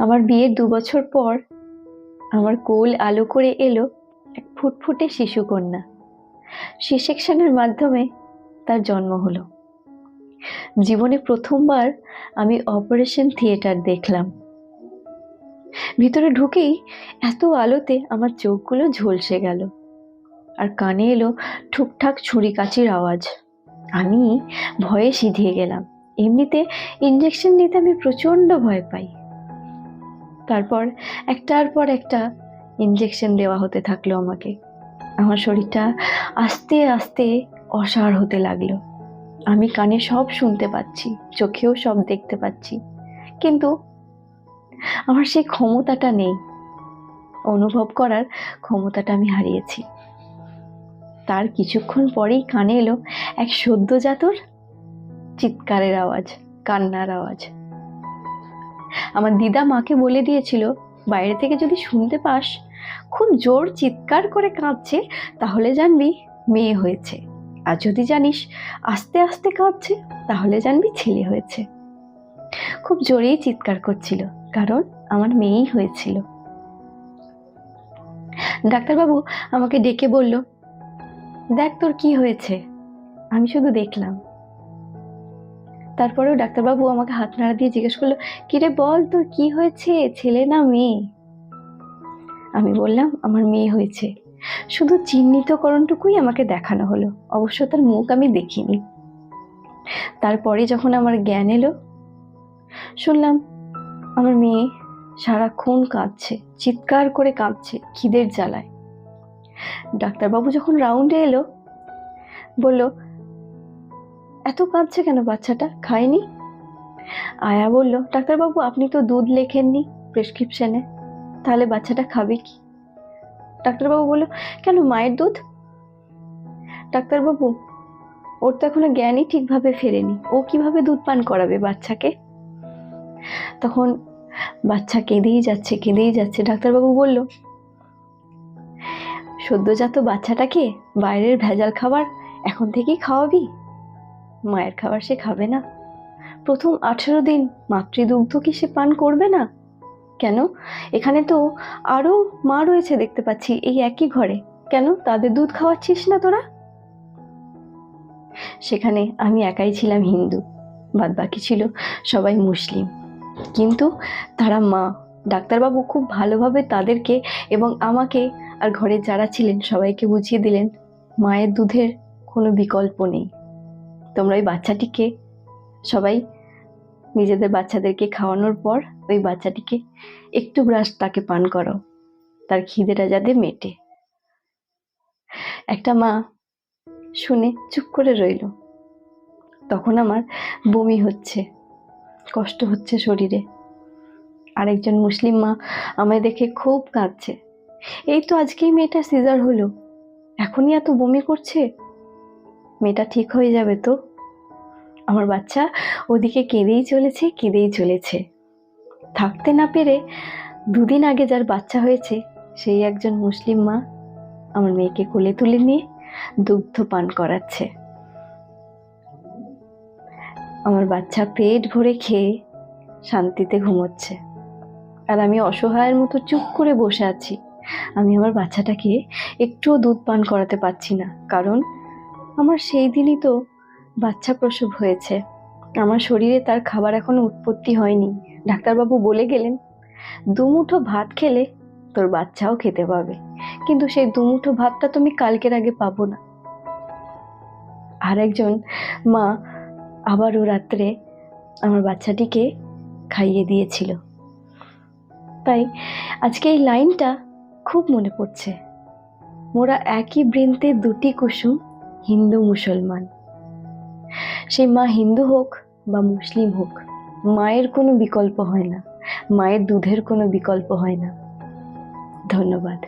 আমার বিয়ের দু বছর পর আমার কোল আলো করে এলো এক ফুটফুটে শিশুকন্যা। সি সেকশনের মাধ্যমে তার জন্ম হলো। জীবনে প্রথমবার আমি অপারেশন থিয়েটার দেখলাম। ভিতরে ঢুকেই এত আলোতে আমার চোখগুলো ঝলসে গেল আর কানে এলো ঠুকঠাক ছুরি কাচির আওয়াজ। আমি ভয়ে সিধিয়ে গেলাম। এমনিতে ইঞ্জেকশন নিতে আমি প্রচণ্ড ভয় পাই। তারপর একটার পর একটা ইঞ্জেকশন দেওয়া হতে থাকল আমাকে। আমার শরীরটা আস্তে আস্তে অসাড় হতে লাগল। আমি কানে সব শুনতে পাচ্ছি, চোখেও সব দেখতে পাচ্ছি। কিন্তু আমার সেই ক্ষমতাটা নেই। অনুভব করার ক্ষমতাটা আমি হারিয়েছি। তার কিছুক্ষণ পরেই কানে এলো এক সদ্যজাতর চিৎকারের আওয়াজ, কান্নার আওয়াজ। আমার দিদা মাকে বলে দিয়েছিল, বাইরে থেকে যদি শুনতে পাস, খুব জোর চিৎকার করে কাঁদছে, তাহলে জানবি মেয়ে হয়েছে। আর যদি জানিস আস্তে আস্তে কাঁদছে, তাহলে জানবি ছেলে হয়েছে। খুব জোরেই চিৎকার করছিল, কারণ আমার মেয়েই হয়েছিল। ডাক্তারবাবু আমাকে ডেকে বলল, দেখ তোর কি হয়েছে? আমি শুধু দেখলাম। তারপরেও ডাক্তারবাবু আমাকে হাত নাড়া দিয়ে জিজ্ঞেস করল, কিরে বল তোর কি হয়েছে? ছেলে না মেয়ে? আমি বললাম, আমার মেয়ে হয়েছে। শুধু চিহ্নিতকরণটুকুই আমাকে দেখানো হলো, অবশ্য তার মুখ আমি দেখিনি। তারপরে যখন আমার জ্ঞান এলো, শুনলাম, আমার মেয়ে সারাক্ষণ কাঁদছে, চিৎকার করে কাঁদছে খিদের জ্বালায়। ডাক্তারবাবু যখন রাউন্ডে এলো, বলল এত কাঁদছে কেন বাচ্চাটা? খায়নি? আয়া বলল, ডাক্তারবাবু, আপনি তো দুধ লেখেননি প্রেসক্রিপশনে। তাহলে বাচ্চাটা খাবে কি? ডাক্তারবাবু বলল, কেন, মায়ের দুধ? ডাক্তারবাবু, ওর তো এখনও জ্ঞানই ঠিকভাবে ফেরেনি। ও কীভাবে দুধ পান করাবে বাচ্চাকে? তখন বাচ্চা কেঁদেই যাচ্ছে কেঁদেই যাচ্ছে। ডাক্তারবাবু বলল, সদ্যজাত বাচ্চাটাকে বাইরের ভেজাল খাবার এখন থেকেই খাওয়াবি? মায়ের খাবার সে খাবে না। প্রথম আঠেরো দিন মাতৃদুগ্ধ কি সে পান করবে না? কেন? এখানে তো আরও মা রয়েছে দেখতে পাচ্ছি, এই একই ঘরে। কেন? তাদের দুধ খাওয়াচ্ছিস না তোরা? সেখানে আমি একাই ছিলাম হিন্দু বাদ বাকি ছিল সবাই মুসলিম। কিন্তু তারা মা, ডাক্তারবাবু খুব ভালোভাবে তাদেরকে এবং আমাকে আর ঘরে যারা ছিলেন সবাইকে বুঝিয়ে দিলেন, মায়ের দুধের কোনো বিকল্প নেই। তোমরা ওই বাচ্চাটিকে সবাই নিজেদের বাচ্চাদেরকে খাওয়ানোর পর ওই বাচ্চাটিকে একটু ব্রাশ তাকে পান করো। তার খিদেটা যাতে মেটে। একটা মা শুনে চুপ করে রইল। তখন আমার বমি হচ্ছে, কষ্ট হচ্ছে শরীরে। আরেকজন মুসলিম মা আমায় দেখে খুব কাঁদছে। এই তো আজকেই মেয়েটা সিজার হলো। এখনই এত বমি করছে? মেয়েটা ঠিক হয়ে যাবে তো? আমার বাচ্চা ওদিকে কেঁদেই চলেছে কেঁদেই চলেছে। থাকতে না পেরে দুদিন আগে যার বাচ্চা হয়েছে, সেই একজন মুসলিম মা আমার মেয়েকে কোলে তুলে নিয়ে দুগ্ধ পান করাচ্ছে। আমার বাচ্চা পেট ভরে খেয়ে শান্তিতে ঘুমোচ্ছে। আর আমি অসহায়ের মতো চুপ করে বসে আছি। আমি আমার বাচ্চাটাকে একটুও দুধ পান করাতে পারছি না, কারণ আমার সেই দিনই তো বাচ্চা প্রসব হয়েছে। আমার শরীরে তার খাবার এখনও উৎপত্তি হয়নি। ডাক্তারবাবু বলে গেলেন দুমুঠো ভাত খেলে তোর বাচ্চাও খেতে পাবে। কিন্তু সেই দুমুঠো ভাতটা তুমি কালকের আগে পাবো না। আর একজন মা আবারও রাত্রে আমার বাচ্চাটিকে খাইয়ে দিয়েছিল। তাই আজকে এই লাইনটা খুব মনে পড়ছে। মোরা একই বৃন্তে দুটি কুসুম হিন্দু মুসলমান। সেই মা হিন্দু হোক বা মুসলিম হোক, মায়ের কোনো বিকল্প হয় না, মায়ের দুধের কোনো বিকল্প হয় না। ধন্যবাদ।